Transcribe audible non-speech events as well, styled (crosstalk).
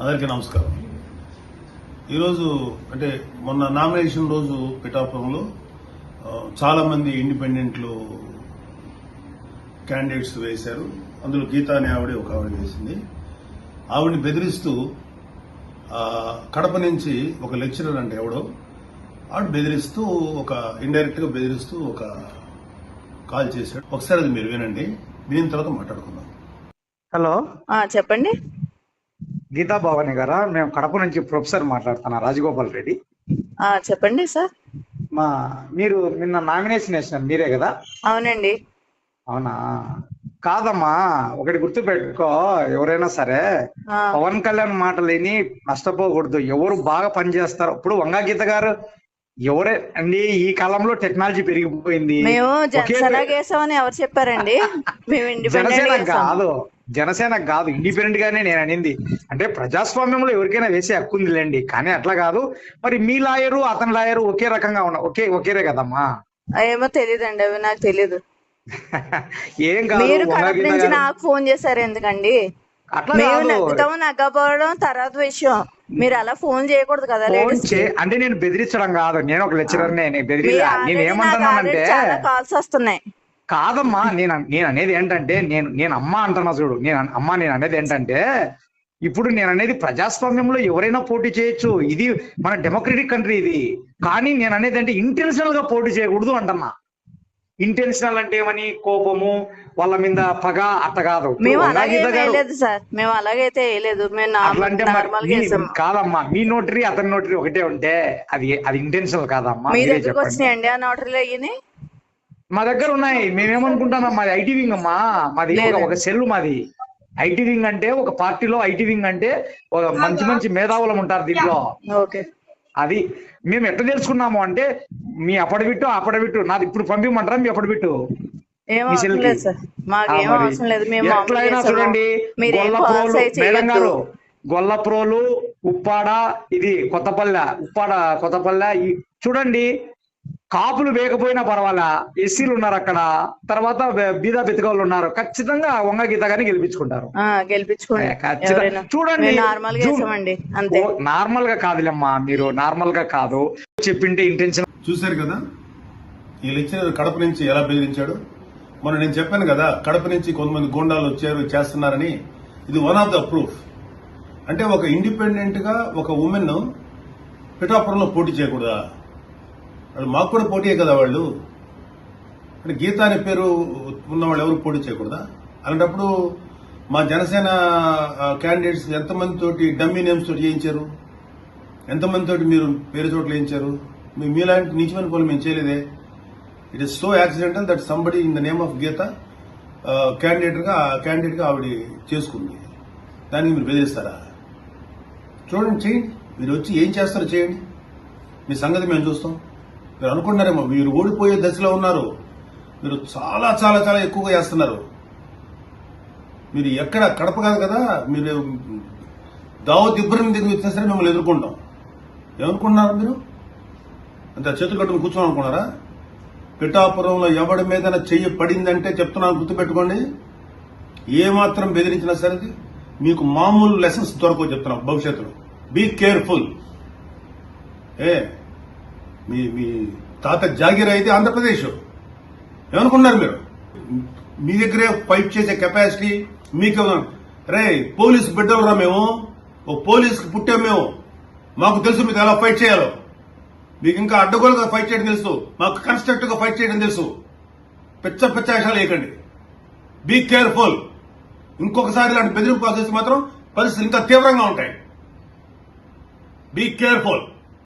అందరికీ నమస్కారం. ఈరోజు అంటే మొన్న నామినేషన్ రోజు పిఠాపురంలో ఆ, చాలా మంది ఇండిపెండెంట్లు క్యాండిడేట్స్ వేశారు. అందులో గీతా అనే ఆవిడ ఒక ఆవిడ వేసింది. ఆవిడని బెదిరిస్తూ ఆ, కడప నుంచి ఒక లెక్చరర్ అంటే ఎవడో ఆవిడ బెదిరిస్తూ ఒక ఇండైరెక్ట్గా బెదిరిస్తూ ఒక కాల్ చేశాడు. ఒకసారి అది మీరు వినండి. దీని తర్వాత మాట్లాడుకుందాం. హలో? ఆ చెప్పండి. గీతా భవాని గారా? మేము కడప నుంచి ప్రొఫెసర్ మాట్లాడుతున్నా రాజగోపాల్ రెడ్డి. చెప్పండి సార్. మా మీరు నిన్న నామినేషన్ వేసినారు మీరే కదా? అవునండి. అవునా? కాదమ్మా ఒకటి గుర్తు పెట్టుకో ఎవరైనా సరే పవన్ కళ్యాణ్ మాటలు విని నష్టపోకూడదు. ఎవరు బాగా పనిచేస్తారో ఇప్పుడు వంగా గీత గారు ఎవరే అండి ఈ కాలంలో టెక్నాలజీ పెరిగిపోయింది. మేము జనసేన ఎవరు చెప్పారండి? మేము ఇండిపెండెంట్ కాదు. జనసేన కాదు ఇండిపెండెంట్ గానే నేను అనింది. అంటే ప్రజాస్వామ్యంలో ఎవరికైనా వేసే హక్కు ఉందిలేండి. కానీ అట్లా కాదు. మరి మీ లాయరు అతని లాయరు ఒకే రకంగా ఉన్న ఒకే ఒకేరే కదమ్మా. ఏమో తెలియదండి అవి నాకు తెలియదు (laughs) ఏం కాదు మీరు కడప నుంచి నాకు ఫోన్ చేశారు ఎందుకండి? అట్లా మేము నగ్గపోవడం తర్వాత విషయం. మీరు అలా ఫోన్ చేయకూడదు కదా అంటే నేను బెదిరించడం కాదు. నేను ఒక లెక్చరర్ నేను బెదిరి నేను ఏమంటున్నానంటే చాలా కాల్స్ వస్తున్నాయి. కాదమ్మా నేను నేను అనేది ఏంటంటే నేను నేను అమ్మ అంటున్నా చూడు నేను అమ్మ నేను అనేది ఏంటంటే ఇప్పుడు నేను అనేది ప్రజాస్వామ్యంలో ఎవరైనా పోటీ చేయొచ్చు. ఇది మన డెమోక్రటిక్ కంట్రీ ఇది. కానీ నేను అనేది అంటే ఇంటెన్షనల్గా పోటీ చేయకూడదు అంటున్నా. ఇంటెన్షనల్ అంటే ఏమని? కోపము వాళ్ళ మీద పగ అట్ట కాదు. మేము సార్. మేము అలాగైతే వేయలేదు. కాదమ్మా మీ నోటరీ అతని నోటరీ ఒకటే ఉంటే అది అది ఇంటెన్షనల్ కాదమ్మా. మీ మీరే దగ్గరకు చెప్పండి. వచ్చినాయండి ఆ నోటరీలు అయ్యి మా దగ్గర ఉన్నాయి. మేమేమనుకుంటున్నాం? మాది ఐటీ వింగ్ అమ్మా. మాది ఒక- సెల్ మాది. ఐటీ వింగ్ అంటే ఒక పార్టీలో ఐటీ వింగ్ అంటే ఒక మంచి మంచి మేధావులం ఉంటారు దీంట్లో. అది మేము ఎట్లా తెలుసుకున్నాము అంటే మీ అప్పడబిట్టు అప్పడబిట్టు నాది ఇప్పుడు పంపించమంటారా మీ అప్పడబిట్టు మామూలుగా ఎట్లయినా. చూడండి. గొల్లప్రోలు మేడం గారు ఉప్పాడ ఇది కొత్తపల్లె ఉప్పాడ కొత్తపల్లె చూడండి. కాపులు వేయకపోయినా పర్వాలా ఎస్సీలు ఉన్నారు అక్కడ తర్వాత బీద బెతకవాళ్ళు ఉన్నారు ఖచ్చితంగా వంగ గీత గారిని గెలిపించుకుంటారు. చూడండి, నార్మల్గా కాదులేమ్మా మీరు నార్మల్గా కాదు. చెప్పింటే ఇంటెన్షన్ చూశారు కదా? ఈ లెక్చరర్ కడప నుంచి ఎలా బెదిరించాడు? మొన్న నేను చెప్పాను కదా కడప నుంచి కొంతమంది గూండాలు వచ్చారు చేస్తున్నారని. ఇది వన్ ఆఫ్ ద ప్రూఫ్ అంటే ఒక ఇండిపెండెంట్గా ఒక ఉమెన్ పిఠాపురంలో పోటీ చేయకూడదా? వాళ్ళు మాకు కూడా పోటీయే కదా వాళ్ళు. అంటే గీత అనే పేరు ఉన్న వాళ్ళు ఎవరు పోటీ చేయకూడదా? అలాంటప్పుడు మా జనసేన క్యాండిడేట్స్ ఎంతమంది తోటి డమ్మీ నేమ్స్ తోటి చేయించారు? ఎంతమంది తోటి మీరు పేరు చోట్ల వేయించారు మీ- మీలాంటి నిజమైన పనులు మేము చేయలేదే. It is so accidental that somebody in the name of Geetha క్యాండిడేట్గా క్యాండిడేట్గా ఆవిడ చేసుకుంది. దానికి మీరు బెదిరిస్తారా? చూడండి చేయండి. మీరు వచ్చి ఏం చేస్తారో చేయండి. మీ సంగతి మేము చూస్తాం. మీరు అనుకున్నారేమో మీరు ఓడిపోయే దశలో ఉన్నారు. మీరు చాలా చాలా చాలా ఎక్కువగా చేస్తున్నారు. మీరు ఎక్కడ కడప కాదు కదా మీరు దావత్ ఇబ్రహీం దగ్గర వచ్చినా సరే మిమ్మల్ని ఎదుర్కొంటాం. ఏమనుకుంటున్నారు మీరు? అంత చేతులు కట్టుకుని కూర్చోని అనుకున్నారా? పిఠాపురంలో ఎవడి మీద చెయ్యి పడిందంటే చెప్తున్నాను గుర్తుపెట్టుకోండి. ఏమాత్రం బెదిరించినా సరే మీకు మామూలు లెసన్స్ దొరకవు చెప్తున్నాం భవిష్యత్తులో. Be careful. ఏ? మీ మీ తాత జాగీర్ అయితే ఆంధ్రప్రదేశ్. ఏమనుకున్నారు మీరు? మీ దగ్గరే ఫైట్ చేసే కెపాసిటీ మీకు రే పోలీస్ బిడ్డలరా మేము. ఓ పోలీస్కి పుట్టాం మేము. మాకు తెలుసు మీకు ఎలా ఫైట్ చేయాలో. మీకు ఇంకా అడ్డగోలుగా ఫైట్ చేయడం తెలుసు. మాకు కన్స్ట్రక్టివ్గా ఫైట్ చేయడం తెలుసు. పిచ్చ పిచ్చ వేయకండి. Be careful. ఇంకొకసారి ఇలాంటి బెదిరింపు చేస్తే మాత్రం పరిస్థితులు ఇంకా తీవ్రంగా ఉంటాయి. Be careful.